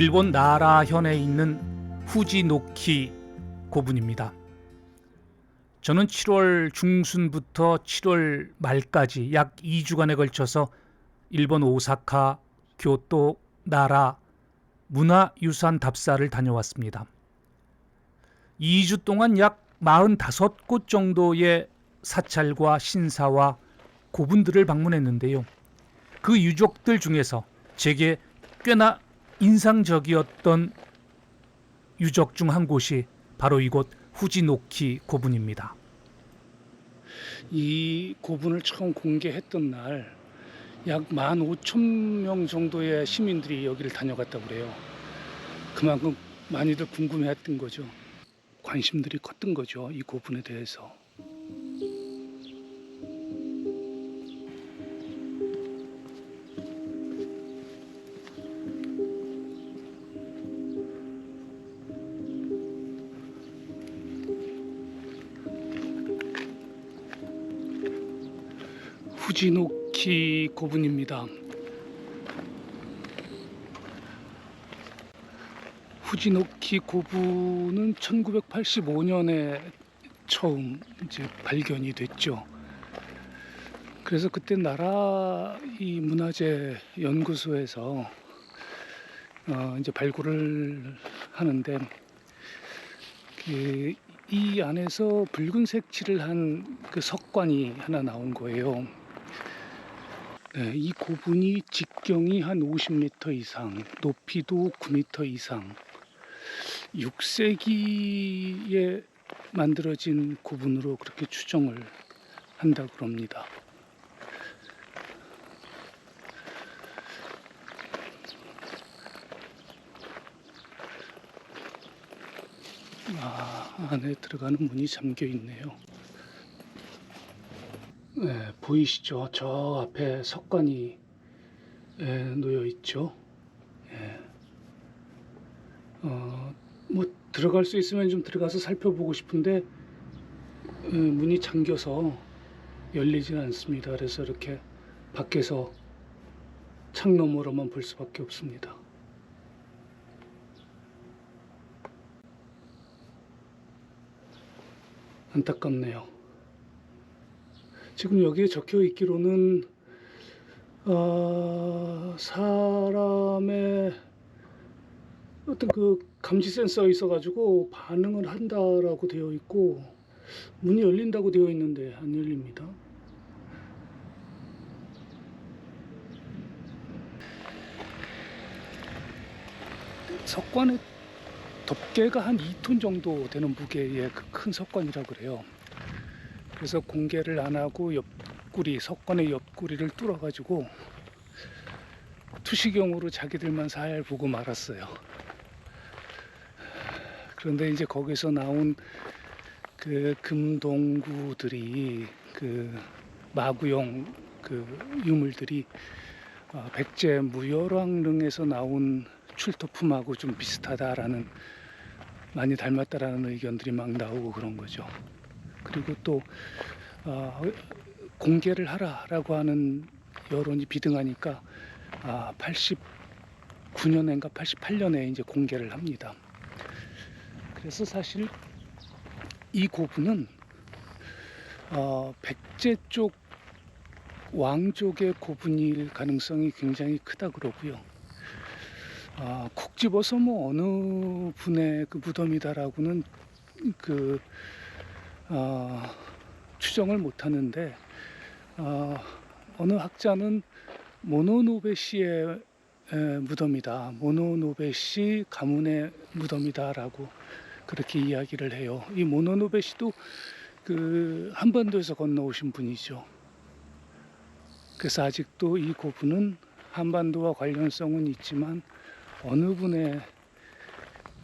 일본 나라현에 있는 후지노키 고분입니다. 저는 7월 중순부터 7월 말까지 약 2주간에 걸쳐서 일본 오사카, 교토, 나라 문화유산 답사를 다녀왔습니다. 2주 동안 약 45곳 정도의 사찰과 신사와 고분들을 방문했는데요. 그 유족들 중에서 제게 꽤나 인상적이었던 유적 중 한 곳이 바로 이곳 후지노키 고분입니다. 이 고분을 처음 공개했던 날 약 15,000명 정도의 시민들이 여기를 다녀갔다고 그래요. 그만큼 많이들 궁금해했던 거죠. 관심들이 컸던 거죠. 이 고분에 대해서. 후지노키 고분입니다. 후지노키 고분은 1985년에 처음 이제 발견이 됐죠. 그래서 그때 나라 이 문화재 연구소에서 어 이제 발굴을 하는데 그 이 안에서 붉은색 칠을 한 그 석관이 하나 나온 거예요. 네, 이 고분이 직경이 한 50m 이상, 높이도 9m 이상, 6세기에 만들어진 고분으로 그렇게 추정을 한다고 그럽니다. 아, 안에 들어가는 문이 잠겨 있네요. 네, 보이시죠? 저 앞에 석관이 예, 놓여 있죠. 예. 어, 뭐 들어갈 수 있으면 좀 들어가서 살펴보고 싶은데 예, 문이 잠겨서 열리진 않습니다. 그래서 이렇게 밖에서 창 너머로만 볼 수밖에 없습니다. 안타깝네요. 지금 여기에 적혀 있기로는 어, 사람의 어떤 그 감지 센서가 있어 가지고 반응을 한다라고 되어 있고 문이 열린다고 되어 있는데 안 열립니다. 석관의 덮개가 한 2톤 정도 되는 무게의 그큰 석관이라 그래요. 그래서 공개를 안 하고 옆구리 석관의 옆구리를 뚫어가지고 투시경으로 자기들만 잘 보고 말았어요. 그런데 이제 거기서 나온 그 금동구들이 그 마구용 그 유물들이 어, 백제 무열왕릉에서 나온 출토품하고 좀 비슷하다라는 많이 닮았다라는 의견들이 막 나오고 그런 거죠. 그리고 또 어, 공개를 하라라고 하는 여론이 비등하니까 아, 89년인가 88년에 이제 공개를 합니다. 그래서 사실 이 고분은 어, 백제 쪽 왕족의 고분일 가능성이 굉장히 크다 그러고요. 아, 콕 집어서 뭐 어느 분의 그 무덤이다라고는 그 어, 추정을 못 하는데 어, 어느 학자는 모노노베 씨의 에, 무덤이다. 모노노베 씨 가문의 무덤이다라고 그렇게 이야기를 해요. 이 모노노베 씨도 그 한반도에서 건너오신 분이죠. 그래서 아직도 이 고분은 한반도와 관련성은 있지만 어느 분의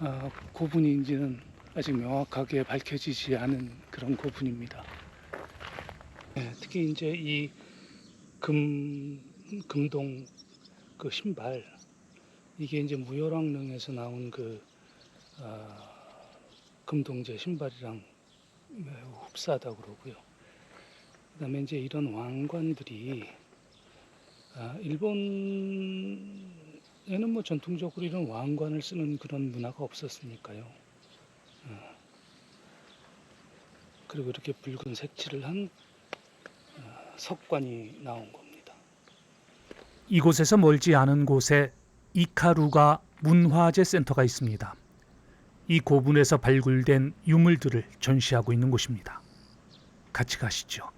어, 고분인지는 아직 명확하게 밝혀지지 않은 그런 고분입니다. 네, 특히 이제 이 금, 금동 그 신발 이게 이제 무열왕릉에서 나온 그 아, 금동제 신발이랑 매우 흡사하다고 그러고요. 그 다음에 이제 이런 왕관들이 아, 일본 예전에는 뭐 전통적으로 이런 왕관을 쓰는 그런 문화가 없었으니까요. 어. 그리고 이렇게 붉은 색칠을 한 어, 석관이 나온 겁니다. 이곳에서 멀지 않은 곳에 이카루가 문화재 센터가 있습니다. 이 고분에서 발굴된 유물들을 전시하고 있는 곳입니다. 같이 가시죠.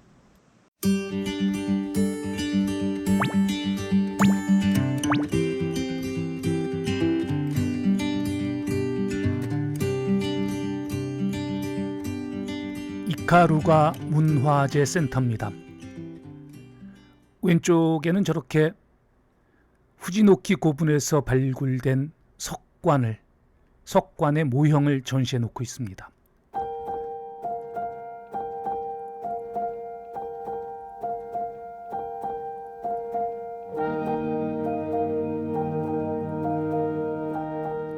이카루가 문화재 센터입니다. 왼쪽에는 저렇게 후지노키 고분에서 발굴된 석관을 석관의 모형을 전시해 놓고 있습니다.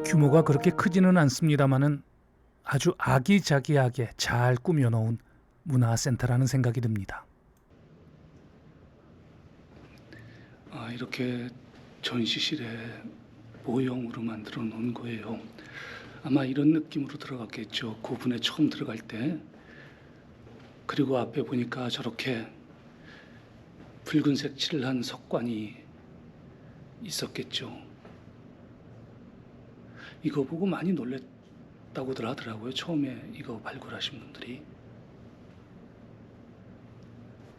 규모가 그렇게 크지는 않습니다만은 아주 아기자기하게 잘 꾸며 놓은 문화센터라는 생각이 듭니다. 아, 이렇게 전시실에 모형으로 만들어 놓은 거예요. 아마 이런 느낌으로 들어갔겠죠. 고분에 처음 들어갈 때. 그리고 앞에 보니까 저렇게 붉은색 칠을 한 석관이 있었겠죠. 이거 보고 많이 놀 랬다고들 하더라고요. 처음에 이거 발굴하신 분들이.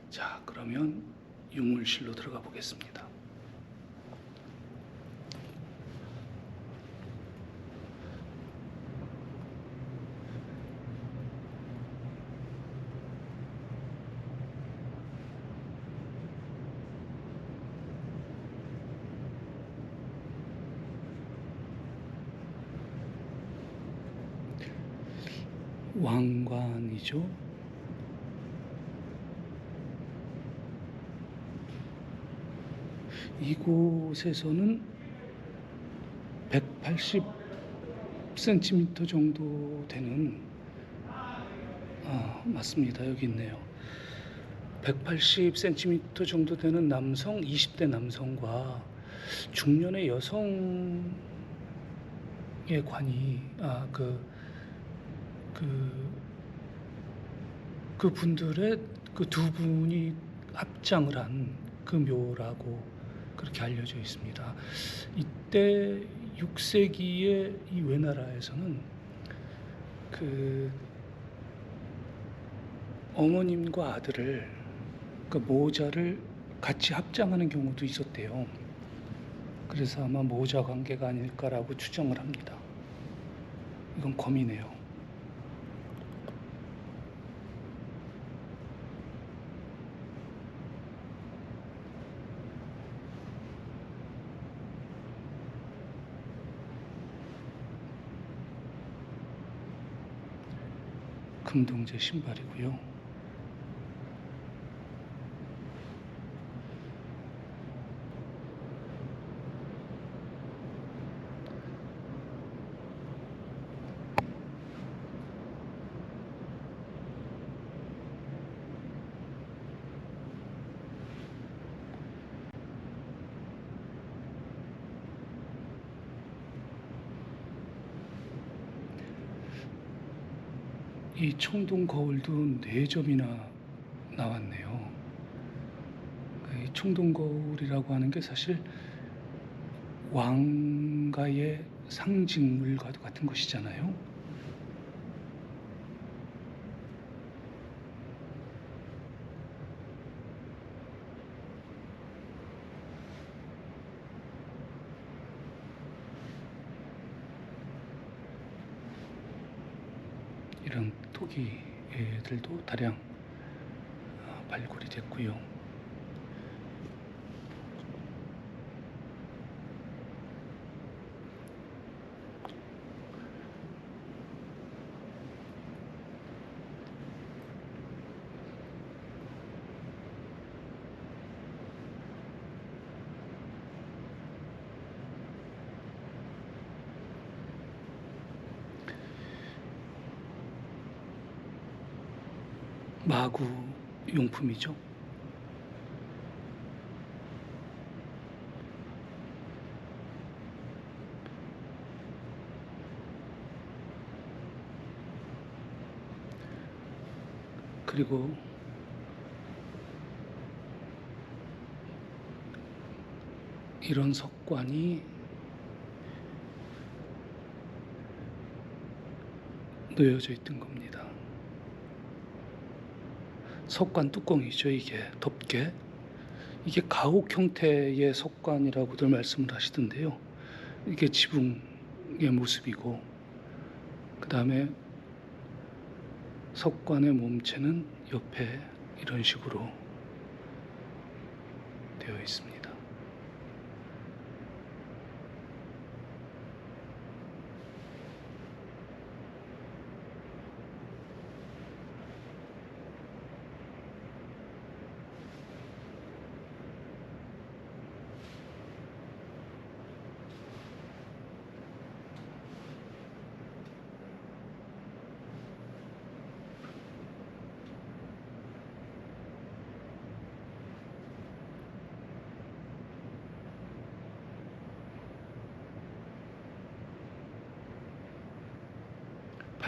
자, 그러면 유물실로 들어가 보겠습니다. 왕관이죠. 이곳에서는 180cm 정도 되는 아, 맞습니다. 여기 있네요. 180cm 정도 되는 남성, 20대 남성과 중년의 여성의 관이 아, 그, 그, 그 분들의 그 두 분이 합장을 한 그 묘라고 그렇게 알려져 있습니다. 이때 6세기의 이 외나라에서는 그 어머님과 아들을 그 모자를 같이 합장하는 경우도 있었대요. 그래서 아마 모자 관계가 아닐까라고 추정을 합니다. 이건 검이네요. 금동제 신발이고요. 이 청동 거울도 네 점이나 나왔네요. 이 청동 거울이라고 하는 게 사실 왕가의 상징물과도 같은 것이잖아요. 이런 토기들도 다량 어, 발굴이 됐고요. 마구 용품이죠. 그리고 이런 석관이 놓여져 있던 겁니다. 석관 뚜껑이죠, 이게 덮개. 이게 가옥 형태의 석관이라고들 말씀을 하시던데요. 이게 지붕의 모습이고, 그 다음에 석관의 몸체는 옆에 이런 식으로 되어 있습니다.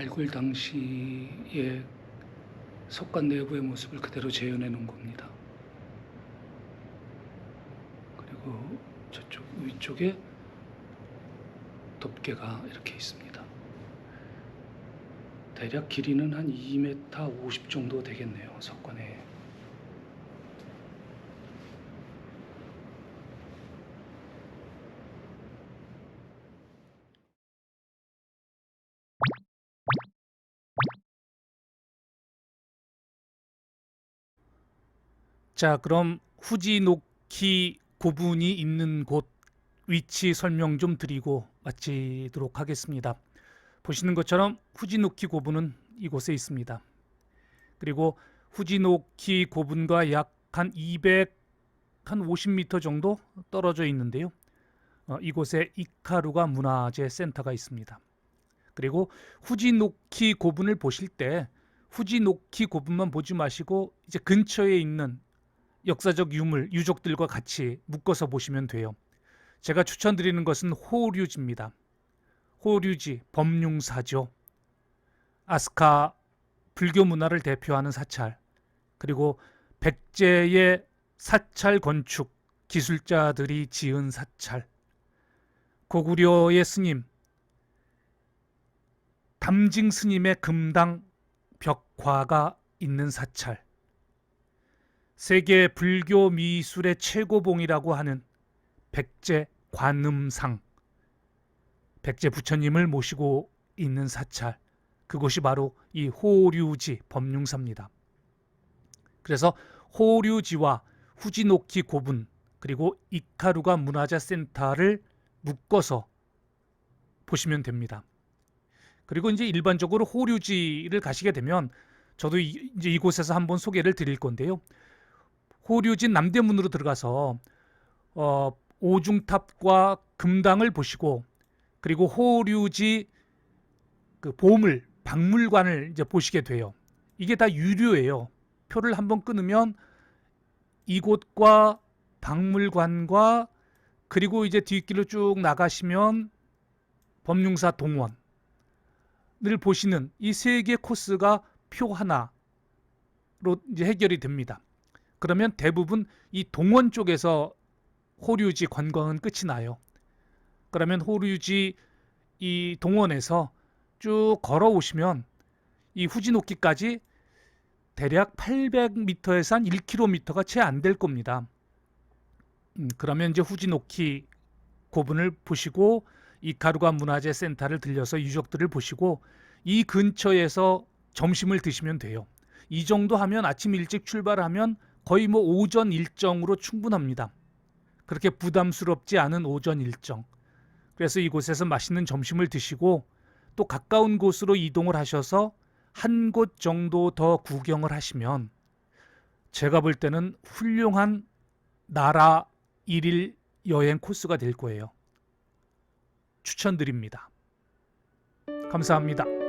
발굴 당시의 석관 내부의 모습을 그대로 재현해 놓은 겁니다. 그리고 저쪽 위쪽에 덮개가 이렇게 있습니다. 대략 길이는 한 2m 50 정도 되겠네요. 석관에. 자, 그럼 후지노키 고분이 있는 곳 위치 설명 좀 드리고 마치도록 하겠습니다. 보시는 것처럼 후지노키 고분은 이곳에 있습니다. 그리고 후지노키 고분과 약 한 200, 한 50m 정도 떨어져 있는데요. 어, 이곳에 이카루가 문화재 센터가 있습니다. 그리고 후지노키 고분을 보실 때 후지노키 고분만 보지 마시고 이제 근처에 있는 역사적 유물, 유적들과 같이 묶어서 보시면 돼요. 제가 추천드리는 것은 호류지입니다. 호류지, 범융사죠. 아스카 불교 문화를 대표하는 사찰, 그리고 백제의 사찰 건축 기술자들이 지은 사찰, 고구려의 스님, 담징 스님의 금당 벽화가 있는 사찰, 세계 불교 미술의 최고봉이라고 하는 백제 관음상 백제 부처님을 모시고 있는 사찰 그곳이 바로 이 호류지 법륜사입니다. 그래서 호류지와 후지노키 고분 그리고 이카루가 문화재 센터를 묶어서 보시면 됩니다. 그리고 이제 일반적으로 호류지를 가시게 되면 저도 이- 이제 이곳에서 한번 소개를 드릴 건데요. 호류진 남대문으로 들어가서 어, 오중탑과 금당을 보시고 그리고 호류지 그 보물 박물관을 이제 보시게 돼요. 이게 다 유료예요. 표를 한번 끊으면 이곳과 박물관과 그리고 이제 뒷길로 쭉 나가시면 범융사 동원을 보시는 이 세 개 코스가 표 하나로 이제 해결이 됩니다. 그러면 대부분 이 동원 쪽에서 호류지 관광은 끝이 나요. 그러면 호류지 이 동원에서 쭉 걸어오시면 이 후지노키까지 대략 800m에서 한 1km가 채 안 될 겁니다. 음, 그러면 이제 후지노키 고분을 보시고 이 가루가 문화재 센터를 들려서 유적들을 보시고 이 근처에서 점심을 드시면 돼요. 이 정도 하면 아침 일찍 출발하면 거의 뭐 오전 일정으로 충분합니다. 그렇게 부담스럽지 않은 오전 일정. 그래서 이곳에서 맛있는 점심을 드시고 또 가까운 곳으로 이동을 하셔서 한 곳 정도 더 구경을 하시면 제가 볼 때는 훌륭한 나라 일일 여행 코스가 될 거예요. 추천드립니다. 감사합니다.